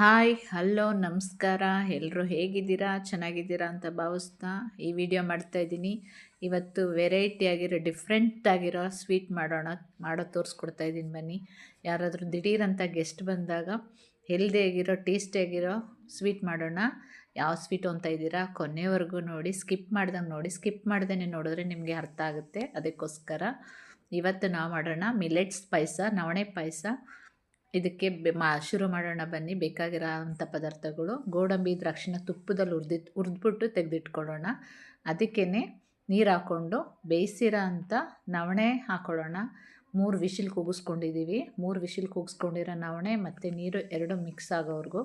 Hi, hello, ನಮಸ್ಕಾರ. ಎಲ್ಲರೂ ಹೇಗಿದ್ದೀರಾ? ಚೆನ್ನಾಗಿದ್ದೀರಾ ಅಂತ ಭಾವಿಸ್ತಾ ಈ ವಿಡಿಯೋ ಮಾಡ್ತಾ ಇದ್ದೀನಿ. ಇವತ್ತು ವೆರೈಟಿ ಆಗಿರೋ ಡಿಫ್ರೆಂಟ್ ಆಗಿರೋ ಸ್ವೀಟ್ ಮಾಡೋಣ, ಮಾಡೋ ತೋರಿಸ್ಕೊಡ್ತಾ ಇದ್ದೀನಿ ಬನ್ನಿ. ಯಾರಾದರೂ ದಿಢೀರಂತ ಗೆಸ್ಟ್ ಬಂದಾಗ ಹೆಲ್ದಿಯಾಗಿರೋ ಟೇಸ್ಟಿಯಾಗಿರೋ ಸ್ವೀಟ್ ಮಾಡೋಣ. ಯಾವ ಸ್ವೀಟ್ ಅಂತ ಇದ್ದೀರಾ? ಕೊನೆವರೆಗೂ ನೋಡಿ ಸ್ಕಿಪ್ ಮಾಡ್ದಂಗೆ ನೋಡಿ ಸ್ಕಿಪ್ ಮಾಡ್ದೇ ನೋಡಿದ್ರೆ ನಿಮಗೆ ಅರ್ಥ ಆಗುತ್ತೆ. ಅದಕ್ಕೋಸ್ಕರ ಇವತ್ತು ನಾವು ಮಾಡೋಣ ಮಿಲೆಟ್ಸ್ ಪಾಯಸ ನವಣೆ ಪಾಯಸ. ಇದಕ್ಕೆ ಮಾ, ಶುರು ಮಾಡೋಣ ಬನ್ನಿ. ಬೇಕಾಗಿರೋ ಅಂಥ ಪದಾರ್ಥಗಳು. ಗೋಡಂಬಿ, ದ್ರಾಕ್ಷಿನ ತುಪ್ಪದಲ್ಲಿ ಹುರಿದಿಟ್ಟು ಹುರಿದ್ಬಿಟ್ಟು ತೆಗೆದಿಟ್ಕೊಳ್ಳೋಣ. ಅದಕ್ಕೇ ನೀರು ಹಾಕ್ಕೊಂಡು ಬೇಯಿಸಿರೋ ಅಂಥ ನವಣೆ ಹಾಕ್ಕೊಳ್ಳೋಣ ಮೂರು ವಿಶಿಲ್ ಕೂಗಿಸ್ಕೊಂಡಿದ್ದೀವಿ ಮೂರು ವಿಶಿಲ್ ಕೂಗಿಸ್ಕೊಂಡಿರೋ ನವಣೆ ಮತ್ತು ನೀರು ಎರಡು ಮಿಕ್ಸ್ ಆಗೋವರೆಗೂ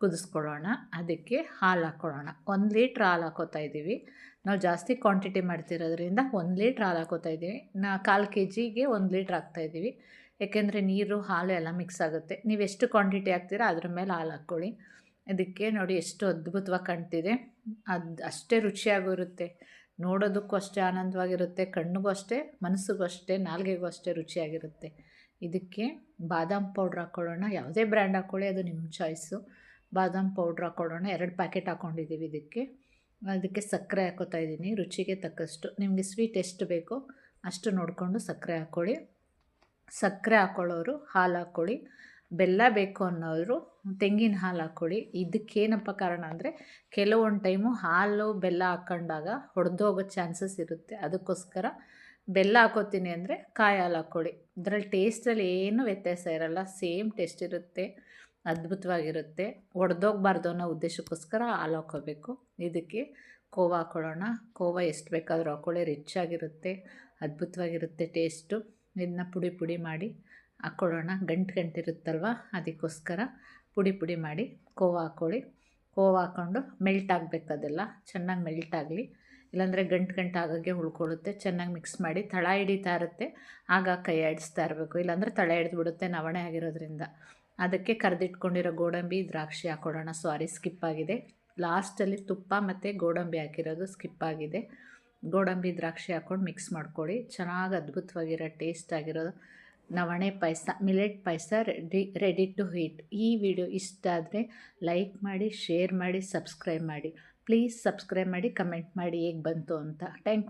ಕುದಿಸ್ಕೊಳ್ಳೋಣ. ಅದಕ್ಕೆ ಹಾಲು ಹಾಕ್ಕೊಳ್ಳೋಣ ಒಂದು ಲೀಟ್ರ್ ಹಾಲು ಹಾಕೋತಾ ಇದ್ದೀವಿ ನಾವು ಜಾಸ್ತಿ ಕ್ವಾಂಟಿಟಿ ಮಾಡ್ತಿರೋದ್ರಿಂದ ಒಂದು ಲೀಟ್ರ್ ಹಾಲು ಹಾಕೋತಾ ಇದ್ದೀವಿ ನಾ, ಕಾಲು ಕೆ ಜಿಗೆ ಒಂದು ಲೀಟ್ರ್ ಹಾಕ್ತಾಯಿದ್ದೀವಿ ಯಾಕೆಂದರೆ ನೀರು, ಹಾಲು ಎಲ್ಲ ಮಿಕ್ಸ್ ಆಗುತ್ತೆ. ನೀವು ಎಷ್ಟು ಕ್ವಾಂಟಿಟಿ ಹಾಕ್ತೀರಾ ಅದ್ರ ಮೇಲೆ ಹಾಲು ಹಾಕ್ಕೊಳ್ಳಿ. ಅದಕ್ಕೆ ನೋಡಿ ಎಷ್ಟು ಅದ್ಭುತವಾಗಿ ಕಾಣ್ತಿದೆ. ಅದು ಅಷ್ಟೇ ರುಚಿಯಾಗಿರುತ್ತೆ. ನೋಡೋದಕ್ಕೂ ಅಷ್ಟೇ ಆನಂದವಾಗಿರುತ್ತೆ. ಕಣ್ಣಿಗೂ ಅಷ್ಟೇ, ಮನಸ್ಸಿಗೂ ಅಷ್ಟೇ, ನಾಲ್ಗೆಗೂ ಅಷ್ಟೇ ರುಚಿಯಾಗಿರುತ್ತೆ. ಇದಕ್ಕೆ ಬಾದಾಮ್ ಪೌಡ್ರ್ ಹಾಕ್ಕೊಳ್ಳೋಣ ಯಾವುದೇ ಬ್ರ್ಯಾಂಡ್ ಹಾಕ್ಕೊಳ್ಳಿ ಅದು ನಿಮ್ಮ ಚಾಯ್ಸು ಬಾದಾಮ್ ಪೌಡ್ರ್ ಹಾಕ್ಕೊಳ್ಳೋಣ ಎರಡು ಪ್ಯಾಕೆಟ್ ಹಾಕ್ಕೊಂಡಿದ್ದೀವಿ ಇದಕ್ಕೆ. ಅದಕ್ಕೆ ಸಕ್ಕರೆ ಹಾಕೋತಾ ಇದ್ದೀನಿ. ರುಚಿಗೆ ತಕ್ಕಷ್ಟು. ನಿಮಗೆ ಸ್ವೀಟ್ ಎಷ್ಟು ಬೇಕೋ ಅಷ್ಟು ನೋಡಿಕೊಂಡು ಸಕ್ಕರೆ ಹಾಕ್ಕೊಳ್ಳಿ ಸಕ್ಕರೆ ಹಾಕ್ಕೊಳ್ಳೋರು ಹಾಲು ಹಾಕ್ಕೊಳ್ಳಿ ಬೆಲ್ಲ ಬೇಕು ಅನ್ನೋರು ತೆಂಗಿನ ಹಾಲು ಹಾಕ್ಕೊಳ್ಳಿ ಇದಕ್ಕೇನಪ್ಪ ಕಾರಣ ಅಂದರೆ ಕೆಲವೊಂದು ಟೈಮು ಹಾಲು, ಬೆಲ್ಲ ಹಾಕ್ಕೊಂಡಾಗ ಹೊಡೆದೋಗೋ ಚಾನ್ಸಸ್ ಇರುತ್ತೆ. ಅದಕ್ಕೋಸ್ಕರ ಬೆಲ್ಲ ಹಾಕೋತೀನಿ ಅಂದರೆ ಕಾಯಿ ಹಾಲು ಹಾಕ್ಕೊಳ್ಳಿ ಇದರಲ್ಲಿ ಟೇಸ್ಟಲ್ಲಿ ಏನೂ ವ್ಯತ್ಯಾಸ ಇರೋಲ್ಲ. ಸೇಮ್ ಟೇಸ್ಟ್ ಇರುತ್ತೆ, ಅದ್ಭುತವಾಗಿರುತ್ತೆ. ಒಡೆದೋಗ್ಬಾರ್ದು ಅನ್ನೋ ಉದ್ದೇಶಕ್ಕೋಸ್ಕರ ಹಾಲು ಹಾಕೋಬೇಕು ಇದಕ್ಕೆ ಕೋವಾ ಹಾಕ್ಕೊಳ್ಳೋಣ ಕೋವಾ ಎಷ್ಟು ಬೇಕಾದರೂ ಹಾಕ್ಕೊಳ್ಳಿ ರಿಚ್ ಆಗಿರುತ್ತೆ, ಅದ್ಭುತವಾಗಿರುತ್ತೆ ಟೇಸ್ಟು ಇದನ್ನ ಪುಡಿ ಪುಡಿ ಮಾಡಿ ಹಾಕ್ಕೊಳ್ಳೋಣ ಗಂಟು ಗಂಟಿರುತ್ತಲ್ವ ಅದಕ್ಕೋಸ್ಕರ ಪುಡಿ ಪುಡಿ ಮಾಡಿ ಕೋವಾ ಹಾಕ್ಕೊಳ್ಳಿ ಕೋವಾ ಹಾಕ್ಕೊಂಡು ಮೆಲ್ಟ್ ಆಗಬೇಕು ಅದೆಲ್ಲ. ಚೆನ್ನಾಗಿ ಮೆಲ್ಟ್ ಆಗಲಿ. ಇಲ್ಲಾಂದರೆ ಗಂಟು ಗಂಟು ಆಗೋಗೆ ಉಳ್ಕೊಳ್ಳುತ್ತೆ. ಚೆನ್ನಾಗಿ ಮಿಕ್ಸ್ ಮಾಡಿ ತಳ ಹಿಡಿತಾ ಇರುತ್ತೆ. ಆಗ ಕೈ ಆಡಿಸ್ತಾ ಇರಬೇಕು. ಇಲ್ಲಾಂದರೆ ತಳ ಹಿಡಿದ್ಬಿಡುತ್ತೆ ನವಣೆ ಆಗಿರೋದ್ರಿಂದ. ಅದಕ್ಕೆ ಕರೆದಿಟ್ಕೊಂಡಿರೋ ಗೋಡಂಬಿ, ದ್ರಾಕ್ಷಿ ಹಾಕ್ಕೊಡೋಣ ಸಾರಿ ಸ್ಕಿಪ್ ಆಗಿದೆ. ಲಾಸ್ಟಲ್ಲಿ ತುಪ್ಪ ಮತ್ತು ಗೋಡಂಬಿ ಹಾಕಿರೋದು ಸ್ಕಿಪ್ ಆಗಿದೆ. ಗೋಡಂಬಿ ದ್ರಾಕ್ಷಿ ಹಾಕ್ಕೊಂಡು ಮಿಕ್ಸ್ ಮಾಡ್ಕೊಳ್ಳಿ. ಚೆನ್ನಾಗಿ ಅದ್ಭುತವಾಗಿರೋ ಟೇಸ್ಟ್ ಆಗಿರೋ ನವಣೆ ಪಾಯಸ ಮಿಲೆಟ್ ಪಾಯಸ ರೆಡಿ ರೆಡಿ ಟು ಹೀಟ್ ಈ ವಿಡಿಯೋ ಇಷ್ಟ ಆದರೆ ಲೈಕ್ ಮಾಡಿ ಶೇರ್ ಮಾಡಿ ಸಬ್ಸ್ಕ್ರೈಬ್ ಮಾಡಿ. ಪ್ಲೀಸ್ ಸಬ್ಸ್ಕ್ರೈಬ್ ಮಾಡಿ ಕಮೆಂಟ್ ಮಾಡಿ ಹೇಗೆ ಬಂತು ಅಂತ. ಥ್ಯಾಂಕ್